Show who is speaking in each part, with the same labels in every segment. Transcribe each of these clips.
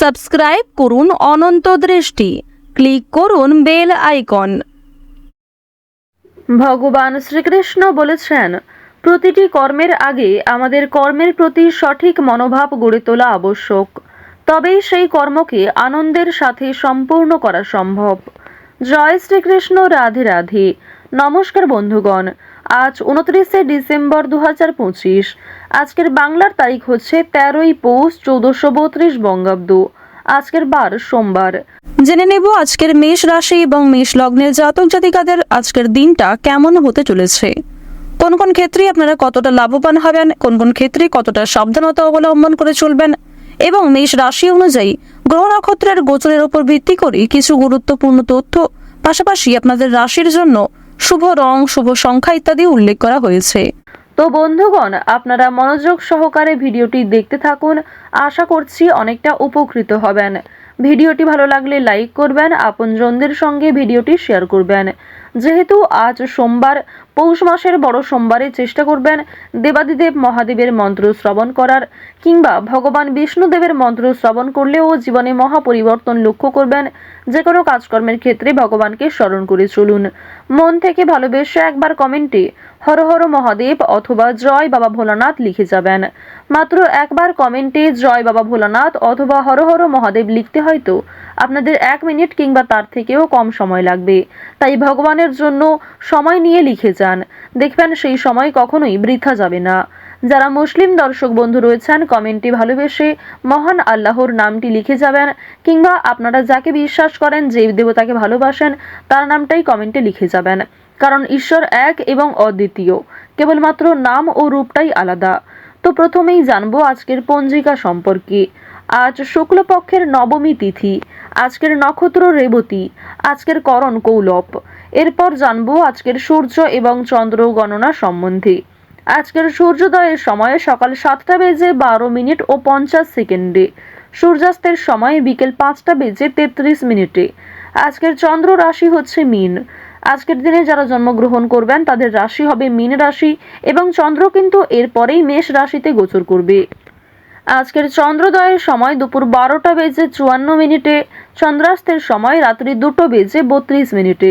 Speaker 1: Subscribe করুন অনন্ত দৃষ্টি। Click করুন বেল আইকন।
Speaker 2: ভগবান শ্রীকৃষ্ণ বলেছেন, প্রতিটি কর্মের আগে আমাদের কর্মের প্রতি সঠিক মনোভাব গড়ে তোলা আবশ্যক। তবেই সেই কর্মকে আনন্দের সাথে সম্পূর্ণ করা সম্ভব। জয় শ্রীকৃষ্ণ, রাধে রাধে। নমস্কার বন্ধুগণ, আজ উনত্রিশে ডিসেম্বর দু হাজার পঁচিশ। আজকের বাংলার তারিখ হচ্ছে তেরোই পৌষ চৌদ্দশো বত্রিশ বঙ্গাব্দ। আজকের বার সোমবার।
Speaker 1: জেনে নেব আজকের মেষ রাশি এবং মেষ লগ্নের জাতক জাতিকাদের আজকের দিনটা কেমন হতে চলেছে। কোন কোন ক্ষেত্রে আপনারা কতটা লাভবান হবেন, কোন কোন ক্ষেত্রে কতটা সাবধানতা অবলম্বন করে চলবেন এবং মেষ রাশি অনুযায়ী গ্রহ নক্ষত্রের গোচরের উপর ভিত্তি করে কিছু গুরুত্বপূর্ণ তথ্য, পাশাপাশি আপনাদের রাশির জন্য শুভ রং, শুভ সংখ্যা ইত্যাদি উল্লেখ করা হয়েছে।
Speaker 2: তো বন্ধুগণ, আপনারা মনোযোগ সহকারে ভিডিওটি দেখতে থাকুন। আশা করছি অনেকটা উপকৃত হবেন। ভিডিওটি ভালো লাগলে লাইক করবেন, আপনজনদের সঙ্গে ভিডিওটি শেয়ার করবেন। যেহেতু আজ সোমবার, পৌষ মাসের বড় সোমবারে চেষ্টা করবেন দেবাদিদেব মহাদেবের মন্ত্র শ্রবণ করার, কিংবা ভগবান বিষ্ণুদেবের মন্ত্র শ্রবণ করলেও জীবনে মহা পরিবর্তন লক্ষ্য করবেন, যে কোনো কাজকর্মের ক্ষেত্রে ভগবানকে স্মরণ করে চলুন। মন থেকে ভালোবেসে একবার কমেন্টে হর হর মহাদেব অথবা জয় বাবা ভোলানাথ লিখে যাবেন। মাত্র একবার কমেন্টে জয় বাবা ভোলানাথ অথবা হর হর মহাদেব লিখতে হয়তো আপনাদের এক মিনিট কিংবা তার থেকেও কম সময় লাগবে। তাই ভগবানের জন্য সময় নিয়ে লিখে যান। দেখবেন সেই সময় কখনোই বৃথা যাবে না। যারা মুসলিম দর্শক বন্ধু রয়েছেন, কমেন্টে ভালোবেসে মহান আল্লাহর নামটি লিখে যাবেন কিংবা আপনারা যাকে বিশ্বাস করেন, যে দেবতাকে ভালোবাসেন, তার নামটাই কমেন্টে লিখে যাবেন। কারণ ঈশ্বর এক এবং অদ্বিতীয়। কেবলমাত্র নাম ও রূপটাই আলাদা। তো প্রথমেই জানব আজকের পঞ্জিকা সম্পর্কে। আজ শুক্লপক্ষের নবমী তিথি, আজকের নক্ষত্র রেবতী, আজকের করণ কৌলপ এরপর জানব আজকের সূর্য এবং চন্দ্র গণনা সম্বন্ধে। আজকের সূর্যোদয়ের সময় সকাল সাতটা বেজে বারো মিনিট ও পঞ্চাশ সেকেন্ডে। সূর্যাস্তের সময় বিকেল পাঁচটা বেজে তেত্রিশ মিনিটে। আজকের চন্দ্র রাশি হচ্ছে মীন। আজকের দিনে যারা জন্মগ্রহণ করবেন, তাদের রাশি হবে মীন রাশি এবং চন্দ্র কিন্তু এরপরেই মেষ রাশিতে গোচর করবে। আজকের চন্দ্রোদয়ের সময় দুপুর বারোটা বেজে চুয়ান্ন মিনিটে, চন্দ্রাস্তের সময় রাত্রি দুটো বেজে বত্রিশ মিনিটে।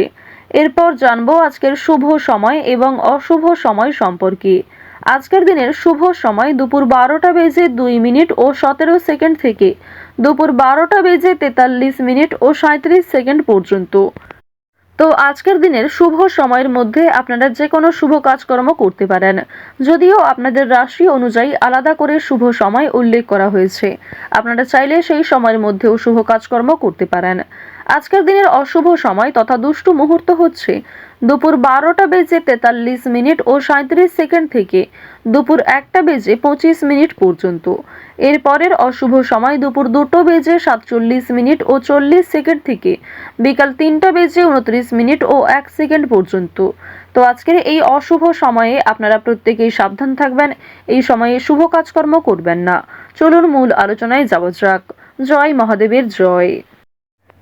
Speaker 2: এরপর জানব আজকের শুভ সময় এবং অশুভ সময় সম্পর্কে। আজকের দিনের শুভ সময় দুপুর বারোটা বেজে দুই মিনিট ও সতেরো সেকেন্ড থেকে, দুপুর বারোটা বেজে তেতাল্লিশ মিনিট ও সাঁত্রিশ সেকেন্ড পর্যন্ত। তো আজকের দিনের শুভ সময়ের মধ্যে আপনারা যে কোনো শুভ কাজকর্ম করতে পারেন। যদিও আপনাদের রাশি অনুযায়ী আলাদা করে শুভ সময় উল্লেখ করা হয়েছে। আপনারা চাইলে সেই সময়ের মধ্যেও শুভ কাজকর্ম করতে পারেন। আজকের দিনের অশুভ সময় তথা দুষ্টু মুহূর্ত হচ্ছে দুপুর বারোটা বেজে তেতাল্লিশ মিনিট ও সাঁত্রিশ সেকেন্ড থেকে দুপুর একটা বেজে পঁচিশ মিনিট পর্যন্ত। এরপরের অশুভ সময় দুপুর দুটো বেজে সাতচল্লিশ মিনিট ও চল্লিশ সেকেন্ড থেকে। বিকাল তিনটা বেজে উনত্রিশ মিনিট ও এক সেকেন্ড পর্যন্ত। তো আজকের এই অশুভ সময়ে আপনারা প্রত্যেকেই সাবধান থাকবেন। এই সময়ে শুভ কাজকর্ম করবেন না। চলুন মূল আলোচনায় যাওয়া যাক। জয় মহাদেবের জয়।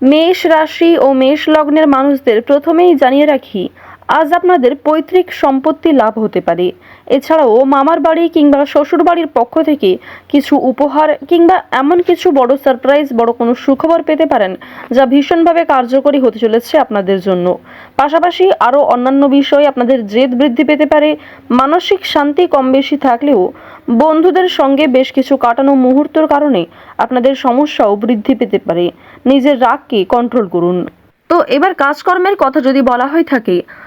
Speaker 2: মেষ রাশি ও মেষ লগ্নের মানুষদের প্রথমেই জানিয়ে রাখি আজ আপনাদের পৈতৃক সম্পত্তি লাভ হতে পারে। এছাড়াও মামার বাড়ি কিংবা শ্বশুর বাড়ির পক্ষ থেকে কিছু উপহার কিংবা এমন কিছু বড় সারপ্রাইজ বড় কোনো সুখবর পেতে পারেন, যা ভীষণভাবে কার্যকরী হতে চলেছে আপনাদের জন্য। পাশাপাশি আরও অন্যান্য বিষয়ে আপনাদের জেদ বৃদ্ধি পেতে পারে, মানসিক শান্তি কম বেশি থাকলেও বন্ধুদের সঙ্গে বেশ কিছু কাটানো মুহূর্তের কারণে আপনাদের সমস্যাও বৃদ্ধি পেতে পারে। নিজের রাগকে কন্ট্রোল করুন। তো এবার কাজকর্মের কথা যদি বলা হয়ে থাকে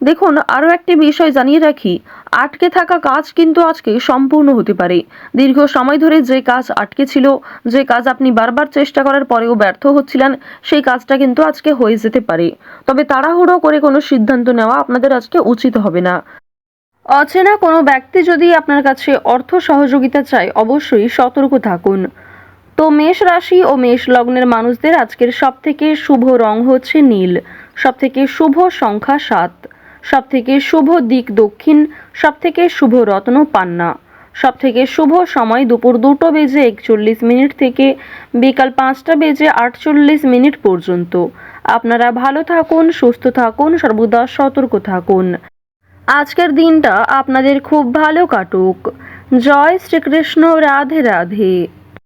Speaker 2: দেখুন, আরও একটি বিষয় জানিয়ে রাখি। আটকে থাকা কাজ কিন্তু আজকে সম্পূর্ণ হতে পারে। দীর্ঘ সময় ধরে যে কাজ আটকে ছিল, যে কাজ আপনি বারবার চেষ্টা করার পরেও ব্যর্থ হচ্ছিলেন, সেই কাজটা কিন্তু আজকে হয়ে যেতে পারে। তবে তাড়াহুড়ো করে কোনো সিদ্ধান্ত নেওয়া আপনাদের আজকে উচিত হবে না। অচেনা কোনো ব্যক্তি যদি আপনার কাছে অর্থ সহযোগিতা চায়, অবশ্যই সতর্ক থাকুন। তো মেষ রাশি ও মেষ লগ্নের মানুষদের আজকের সব থেকে শুভ রং হচ্ছে নীল। সব থেকে শুভ সংখ্যা সাত। সব থেকে শুভ দিক দক্ষিণ সব থেকে শুভ রত্ন পান্না। সব থেকে শুভ সময় দুপুর দুটো বেজে একচল্লিশ মিনিট থেকে বিকাল পাঁচটা বেজে আটচল্লিশ মিনিট পর্যন্ত। আপনারা ভালো থাকুন, সুস্থ থাকুন, সর্বদা সতর্ক থাকুন। আজকের দিনটা আপনাদের খুব ভালো কাটুক। জয় শ্রীকৃষ্ণ, রাধে রাধে।